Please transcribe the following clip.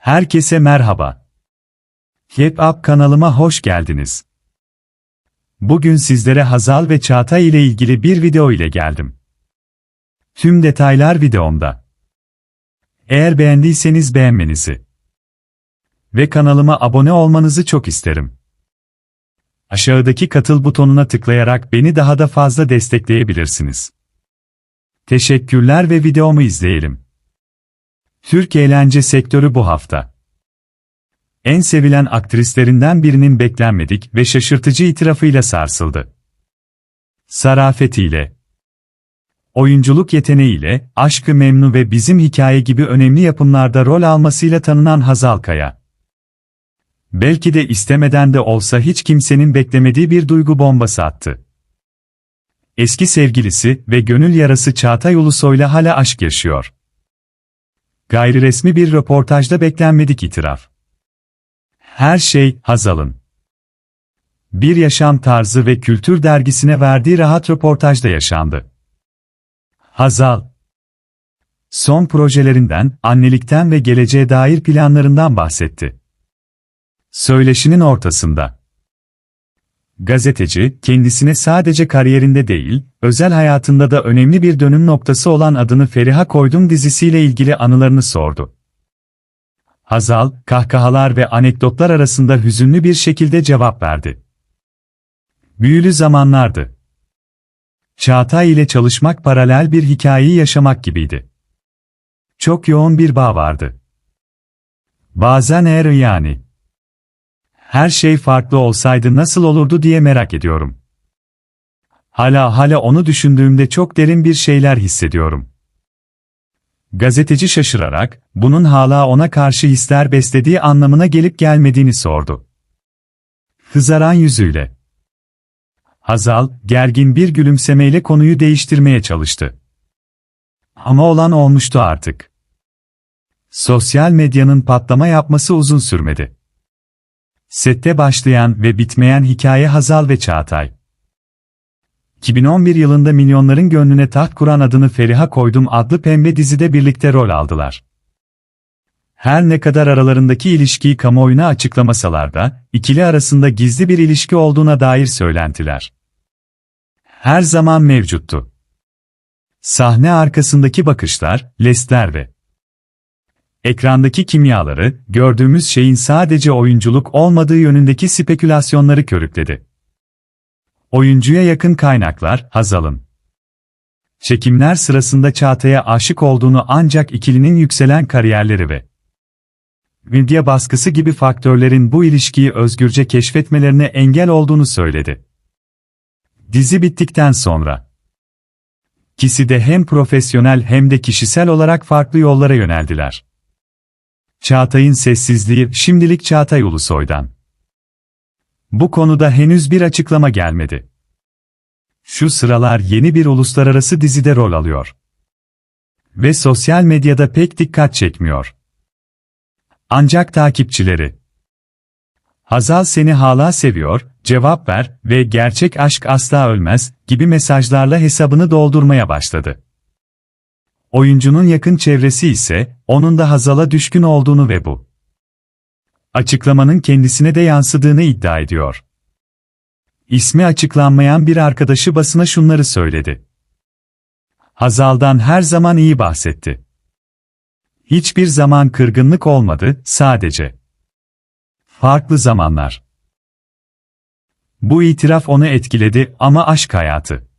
Herkese merhaba. Hep Up kanalıma hoş geldiniz. Bugün sizlere Hazal ve Çağatay ile ilgili bir video ile geldim. Tüm detaylar videomda. Eğer beğendiyseniz beğenmenizi ve kanalıma abone olmanızı çok isterim. Aşağıdaki katıl butonuna tıklayarak beni daha da fazla destekleyebilirsiniz. Teşekkürler ve videomu izleyelim. Türk eğlence sektörü bu hafta. En sevilen aktrislerinden birinin beklenmedik ve şaşırtıcı itirafıyla sarsıldı. Sarafetiyle, oyunculuk yeteneğiyle, Aşkı Memnu ve Bizim Hikaye gibi önemli yapımlarda rol almasıyla tanınan Hazal Kaya. Belki de istemeden de olsa hiç kimsenin beklemediği bir duygu bombası attı. Eski sevgilisi ve gönül yarası Çağatay Ulusoy'la hala aşk yaşıyor. Gayri resmi bir röportajda beklenmedik itiraf. Her şey Hazal'ın. Bir yaşam tarzı ve kültür dergisine verdiği rahat röportajda yaşandı. Hazal. Son projelerinden, annelikten ve geleceğe dair planlarından bahsetti. Söyleşinin ortasında. Gazeteci, kendisine sadece kariyerinde değil, özel hayatında da önemli bir dönüm noktası olan adını Feriha Koydum dizisiyle ilgili anılarını sordu. Hazal, kahkahalar ve anekdotlar arasında hüzünlü bir şekilde cevap verdi. Büyülü zamanlardı. Çağatay ile çalışmak paralel bir hikayeyi yaşamak gibiydi. Çok yoğun bir bağ vardı. Bazen eğer yani her şey farklı olsaydı nasıl olurdu diye merak ediyorum. Hala hala onu düşündüğümde çok derin bir şeyler hissediyorum. Gazeteci şaşırarak, bunun hala ona karşı hisler beslediği anlamına gelip gelmediğini sordu. Kızaran yüzüyle. Hazal, gergin bir gülümsemeyle konuyu değiştirmeye çalıştı. Ama olan olmuştu artık. Sosyal medyanın patlama yapması uzun sürmedi. Sette başlayan ve bitmeyen hikaye Hazal ve Çağatay. 2011 yılında milyonların gönlüne taht kuran adını Feriha Koydum adlı pembe dizide birlikte rol aldılar. Her ne kadar aralarındaki ilişkiyi kamuoyuna açıklamasalar da, ikili arasında gizli bir ilişki olduğuna dair söylentiler. Her zaman mevcuttu. Sahne arkasındaki bakışlar, lestler ve ekrandaki kimyaları, gördüğümüz şeyin sadece oyunculuk olmadığı yönündeki spekülasyonları körükledi. Oyuncuya yakın kaynaklar, Hazal'ın çekimler sırasında Çağatay'a aşık olduğunu ancak ikilinin yükselen kariyerleri ve medya baskısı gibi faktörlerin bu ilişkiyi özgürce keşfetmelerine engel olduğunu söyledi. Dizi bittikten sonra ikisi de hem profesyonel hem de kişisel olarak farklı yollara yöneldiler. Çağatay'ın sessizliği şimdilik Çağatay Ulusoy'dan. Bu konuda henüz bir açıklama gelmedi. Şu sıralar yeni bir uluslararası dizide rol alıyor. Ve sosyal medyada pek dikkat çekmiyor. Ancak takipçileri Hazal seni hala seviyor, cevap ver ve gerçek aşk asla ölmez gibi mesajlarla hesabını doldurmaya başladı. Oyuncunun yakın çevresi ise, onun da Hazal'a düşkün olduğunu ve bu açıklamanın kendisine de yansıdığını iddia ediyor. İsmi açıklanmayan bir arkadaşı basına şunları söyledi. Hazal'dan her zaman iyi bahsetti. Hiçbir zaman kırgınlık olmadı, sadece. Farklı zamanlar. Bu itiraf onu etkiledi ama aşk hayatı.